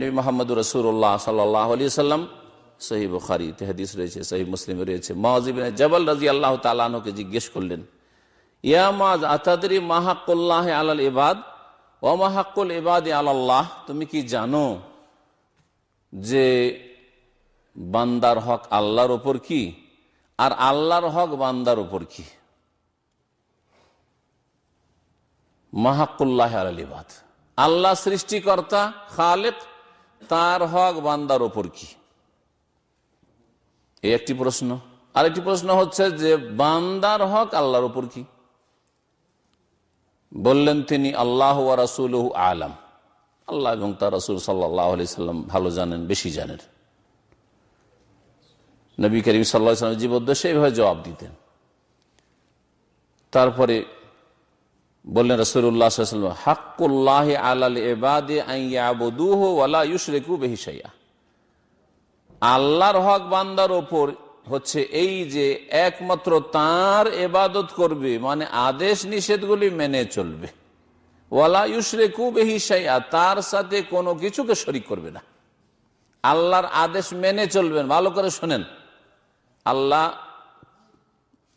মোহাম্মদ রসুল্লাহ সাল্লাহ সাল্লাম সহি বুখারি হাদিস রয়েছে সহি মুসলিম রয়েছে। মাজিবিন জবল রাজি আল্লাহ তালানকে জিজ্ঞেস করলেন, ইয়া মাজ আতাদি মাহাকুল্লাহ আলাল ইবাদ ও মাহাকুল ইবাদ আল্লাহ তুমি কি জানো যে বান্দার হক আল্লাহর ওপর কি আর আল্লাহর হক বান্দার ওপর কি? মাহাকুল্লাহ আলাল ইবাদ। আল্লাহ সৃষ্টিকর্তা, খালেক তার হক বান্দার ওপর কি? এই একটি প্রশ্ন। আরেকটি প্রশ্ন হচ্ছে যে, বান্দার হক আল্লাহর ওপর কি? বললেন তিনি, আল্লাহ রাসুল আলাম। আল্লাহ এবং তার রসুল সাল্লাহ সাল্লাম ভালো জানেন, বেশি জানেন। নবী করিম সাল্লাহ সাল্লাম জীবদ্দশে এইভাবে জবাব দিতেন। তারপরে বললেন রসুল্লাহ হাক্কুল্লাহ আলাল আল্লাহর হক বান্দার ওপর হচ্ছে এই যে একমাত্র তার এবাদত করবে মানে আদেশ নিষেধগুলি মেনে চলবে। ওয়ালা ইউসরেকু বেহিসাইয়া তার সাথে কোনো কিছুকে শরিক করবে না। আল্লাহর আদেশ মেনে চলবেন, ভালো করে শোনেন। আল্লাহ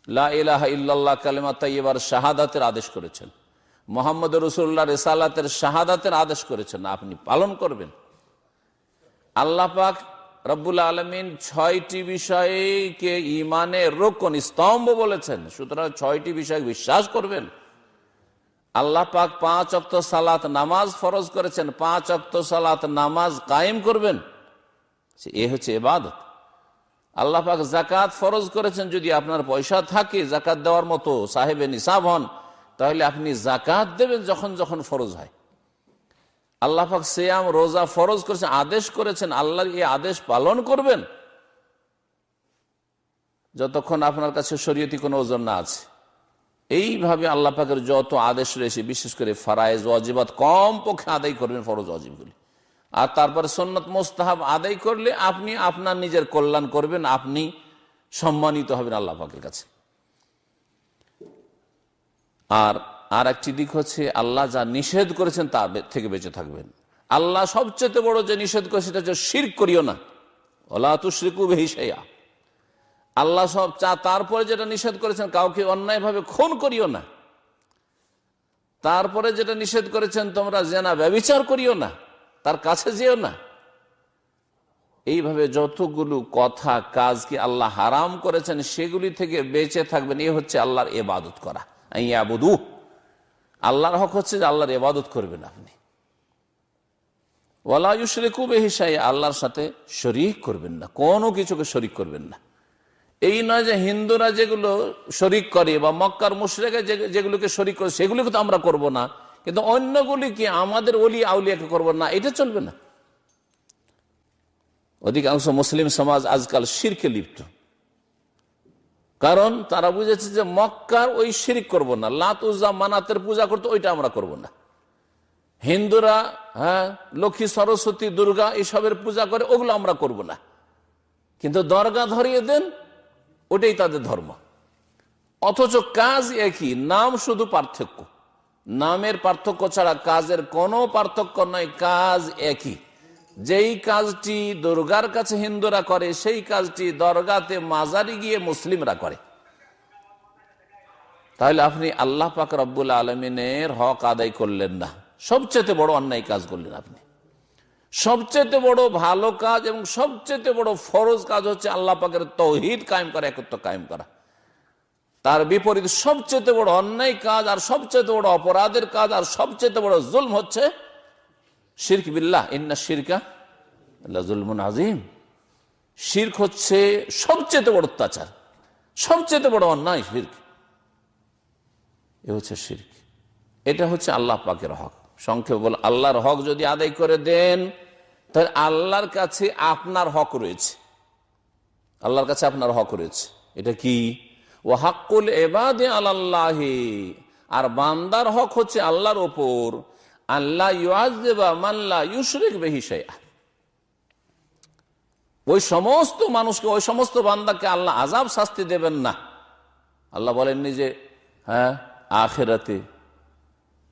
লা ইলাহা ইল্লাল্লাহ কালেমা তাইবার শাহাদাতের আদেশ করেছেন। মোহাম্মদ রসুল্লাহ রেসালাতের শাহাদাতের আদেশ করেছেন, আপনি পালন করবেন। আল্লাহ পাক রব্বুল আলমিন ছয়টি বিষয়কে ইমানের রোকন স্তম্ভ বলেছেন, সুতরাং ছয়টি বিষয় বিশ্বাস করবেন। আল্লাহ পাক পাঁচ অক্ত সালাত নামাজ ফরজ করেছেন, পাঁচ অক্ত সালাত নামাজ কায়েম করবেন। এ হচ্ছে এবাদত আল্লাহ পাক জাকাত ফরজ করেছেন, যদি আপনার পয়সা থাকে জাকাত দেওয়ার মতো সাহেবে নিসাব হন তাহলে আপনি জাকাত দেবেন যখন যখন ফরজ হয়। আল্লাহ পাক সেয়াম, রোজা ফরজ করেছেন, আদেশ করেছেন, আল্লাহর এই আদেশ পালন করবেন। যতক্ষণ আপনার কাছে শরীয়তি কোনো ওজন না আছে। এইভাবে আল্লাহ পাকের যত আদেশ রয়েছে, বিশেষ করে ফারায়েজ অজিবাদ কম পক্ষে আদায় করবেন ফরজ অজিবগুলি আর তারপরে সন্ন্যত মোস্তাহাব আদায় করলে আপনি আপনার নিজের কল্যাণ করবেন, আপনি সম্মানিত হবেন আল্লাহ পাকের কাছে। আর আর একটি দিক হচ্ছে আল্লাহ যা নিষেধ করেছেন তা থেকে বেঁচে থাকবেন। আল্লাহ সবচেয়ে বড় যে নিষেধ করে সেটা শির করিও না। আল্লাহ সব চা তারপরে যেটা নিষেধ করেছেন কাউকে অন্যায়ভাবে খুন করিও না। তারপরে যেটা নিষেধ করেছেন তোমরা জেনা ব্যবচার করিও না। তার কাছে যেও না। এইভাবে যতগুলো কথা কাজকে আল্লাহ হারাম করেছেন সেগুলি থেকে বেঁচে থাকবেন। এ হচ্ছে আল্লাহর এবাদত করা। ইয়াবুদু। আল্লাহর হক হচ্ছে যে আল্লাহর এবাদত করবেন আপনি। আল্লাহর সাথে শরিক করবেন না, কোনো কিছুকে শরিক করবেন না। এই নয় যে হিন্দুরা যেগুলো শরিক করে বা মক্কার মুশরেকে যেগুলোকে শরিক করে, সেগুলিকে তো আমরা করব না। কিন্তু অন্যগুলি কি আমাদের অলি আউলিয়াকে করব না, এটা চলবে না। অধিকাংশ মুসলিম সমাজ আজকাল শিরকে লিপ্ত। কারণ তারা বুঝেছে যে মক্কার ওই শিরিক করব না। লাত উজ্জা মানাতের পূজা করতে ওইটা আমরা করব না। হিন্দুরা হ্যাঁ লক্ষ্মী, সরস্বতী, দুর্গা এসবের পূজা করে ওগুলো আমরা করব না। কিন্তু দরগা ধরিয়ে দেন, ওটাই তাদের ধর্ম। অথচ কাজ একই, নাম শুধু পার্থক্য। নামের পার্থক্য ছাড়া কাজের কোনো পার্থক্য নয়, কাজ একই। যেই কাজটি দুর্গার কাছে হিন্দুরা করে, সেই কাজটি দরগাতে মাজারি গিয়ে মুসলিমরা করে। তাহলে আপনি আল্লাহ পাক রব্বুল আলমিনের হক আদায় করলেন না। সবচেয়ে বড় অন্যায় কাজ করলেন আপনি। সবচেয়ে বড় ভালো কাজ এবং সবচেয়ে বড় ফরজ কাজ হচ্ছে আল্লাহ পাকের তৌহিদ কায়েম করা, একত্র কায়েম করা। তার বিপরীত সবচেয়ে বড় অন্যায় কাজ আর সবচেয়ে বড় অপরাধের কাজ আর সবচেয়ে বড় জুলম হচ্ছে শির্ক বিল্লাহ, ইন্না শিরকা জুলমুন আজিম শির্ক হচ্ছে সবচেয়ে বড় অত্যাচার, সবচেয়ে বড় অন্যায় শির্ক। এ হচ্ছে শির্ক। এটা হচ্ছে আল্লাহ পাকের হক। সংক্ষেপ বল, আল্লাহর হক যদি আদায় করে দেন, তাহলে আল্লাহর কাছে আপনার হক রয়েছে। আল্লাহর কাছে আপনার হক রয়েছে। এটা কি? ও হাক্কুল এবাদে আল্লাহ আর বান্দার হক হচ্ছে আল্লাহর ওপর। আল্লাহ ওই সমস্ত মানুষকে, ওই সমস্ত বান্দাকে আল্লাহ আজাব শাস্তি দেবেন না। আল্লাহ বলেননি যে হ্যাঁ আখেরাতে।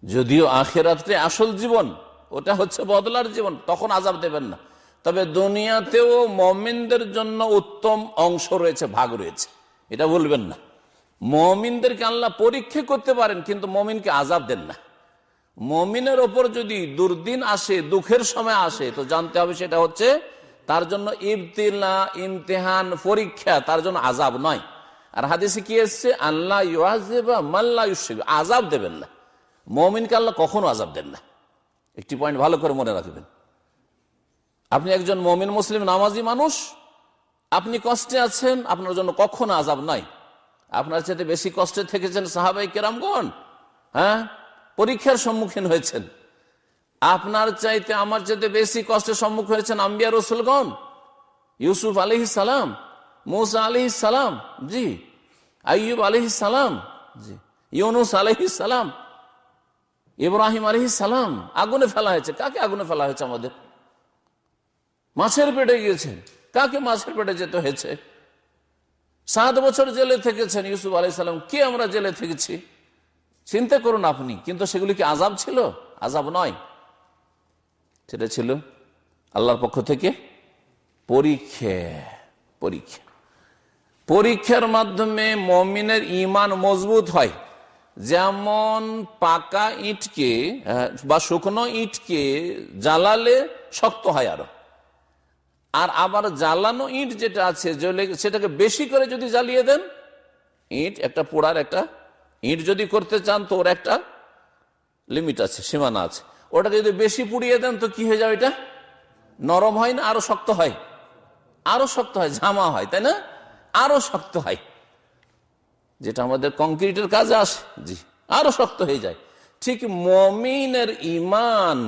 যদিও আখেরাতে আসল জীবন, ওটা হচ্ছে বদলার জীবন, তখন আজাব দেবেন না। তবে দুনিয়াতেও মমিনদের জন্য উত্তম অংশ রয়েছে, ভাগ রয়েছে। এটা বলবেন না। মমিনদেরকে আল্লাহ পরীক্ষা করতে পারেন, কিন্তু মমিনকে আজাব দেন না। মমিনের ওপর যদি দুর্দিন আসে, দুঃখের সময় আসে, তো জানতে হবে সেটা হচ্ছে তার জন্য ইবতিলা, ইমতেহান, পরীক্ষা তার জন্য আজাব নয়। আর হাদিসে কি এসছে? আল্লাহ ইউআজেবা মাল্লা আজাব দেবেন না। মমিনকে আল্লাহ কখনো আজাব দেন না। একটি পয়েন্ট ভালো করে মনে রাখবেন। আপনি একজন মমিন মুসলিম, নামাজি মানুষ, আপনি কষ্টে আছেন, আপনার জন্য কখনো আজাব নয় আপনার চাইতে বেশি কষ্টে থেকেছেন সাহাবাই কেরামগণ হ্যাঁ? পরীক্ষার সম্মুখীন হয়েছেন। আপনার চাইতে আমার চাইতে বেশি কষ্টের সম্মুখীন হয়েছেন আম্বিয়া রসুলগণ। ইউসুফ আলহ সালাম, মৌসা আলহ সালাম, জি। আইয়ুব আলহ সালাম, জি। ইউনুস আলহ সালাম, ইব্রাহিম আলহি সালাম, আগুনে ফেলা হয়েছে। কাকে আগুনে ফেলা হয়েছে আমাদের? মাছের পেটে গিয়েছেন কাকে মাছের পেটে যেতে হয়েছে? সাত বছর জেলে থেকেছেন ইউসুফ আলাই সালাম। কে আমরা জেলে থেকেছি? চিন্তা করুন আপনি, কিন্তু সেগুলি কি আজাব ছিল? আজাব নয়। সেটা ছিল আল্লাহর পক্ষ থেকে পরীক্ষা পরীক্ষা। পরীক্ষার মাধ্যমে মমিনের ইমান মজবুত হয়। যেমন পাকা ইটকে বা শুকনো ইটকে জ্বালালে শক্ত হয় আরও। আর আবার জ্বালানো ইট যেটা আছে সেটাকে বেশি করে যদি জ্বালিয়ে দেন, ইট একটা পোড়ার একটা ইট যদি করতে চান তো ওর একটা লিমিট আছে, সীমানা আছে। ওটাকে যদি বেশি পুড়িয়ে দেন তো কি হয়ে যাবে এটা? নরম হয় না, আরও শক্ত হয়। আরও শক্ত হয়, ঝামা হয়, তাই না? আরও শক্ত হয়। যেটা আমাদের কংক্রিটের কাজে আসে, জি, আরও শক্ত হয়ে যায়। ঠিক মমিনের ইমান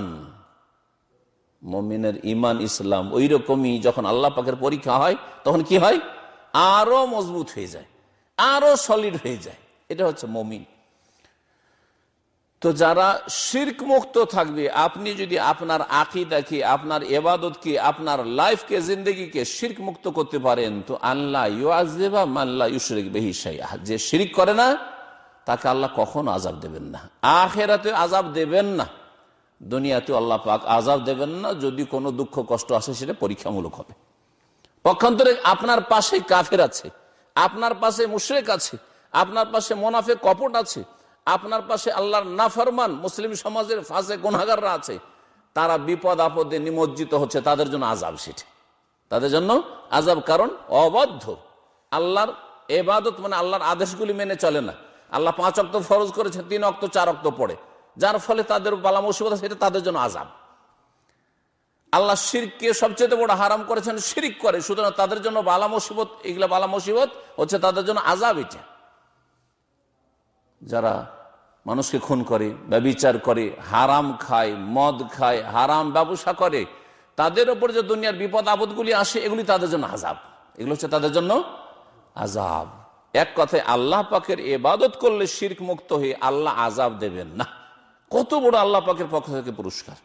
মমিনের ইমান ইসলাম ওই রকমই যখন আল্লাহ পাকের পরীক্ষা হয়, তখন কি হয়? আরও মজবুত হয়ে যায়, আরও সলিড হয়ে যায়। এটা হচ্ছে মমিন। তো যারা শির্ক মুক্ত থাকবে, আপনি যদি আপনার আকিদাকে আপনার এবাদতকে আপনার লাইফকে জিন্দগিকে শির্ক মুক্ত করতে পারেন, তো আল্লাহ ইউআজেবা মাল্লা। যে শিরিক করে না, তাকে আল্লাহ কখনো আজাব দেবেন না। আখেরাতে আজাব দেবেন না দুনিয়াতে আল্লাহ পাক আজাব দেবেন না, যদি কোনো দুঃখ কষ্ট আসে, সেটা পরীক্ষামূলক হবে। পক্ষান্তরে আপনার পাশে কাফের আছে, আপনার পাশে মুশরেক আছে আপনার পাশে মোনাফে কপট আছে, আপনার পাশে আল্লাহর নাফরমান মুসলিম সমাজের ফাঁসে গুনাগাররা আছে, তারা বিপদ আপদে নিমজ্জিত হচ্ছে, তাদের জন্য আজাব সেটা। তাদের জন্য আজাব কারণ অবাধ্য। আল্লাহর এবাদত মানে আল্লাহর আদেশগুলি মেনে চলে না। আল্লাহ পাঁচ অক্ত ফরজ করেছে, তিন অক্ত, চার অক্ত পড়ে। যার ফলে তাদের বালা মুসিবত সেটা তাদের জন্য আজাব আল্লাহ শিরকে সবচেয়ে বড় হারাম করেছেন, শিরিক করে। সুতরাং তাদের জন্য বালা মুসিবত, এগুলা বালা মুসিবত হচ্ছে তাদের জন্য আজাব এটা। যারা মানুষকে খুন করে, ব্যবিচার করে, হারাম খায়, মদ খায়, হারাম ব্যবসা করে, তাদের ওপর যে দুনিয়ার বিপদ আপদগুলি আসে, এগুলি তাদের জন্য আজাব এগুলো হচ্ছে তাদের জন্য আজাব এক কথায় আল্লাহ পাকের এবাদত করলে শির্ক মুক্ত হয়ে আল্লাহ আজাব দেবেন না। কত বড় আল্লাহ পাকের পক্ষ থেকে পুরস্কার।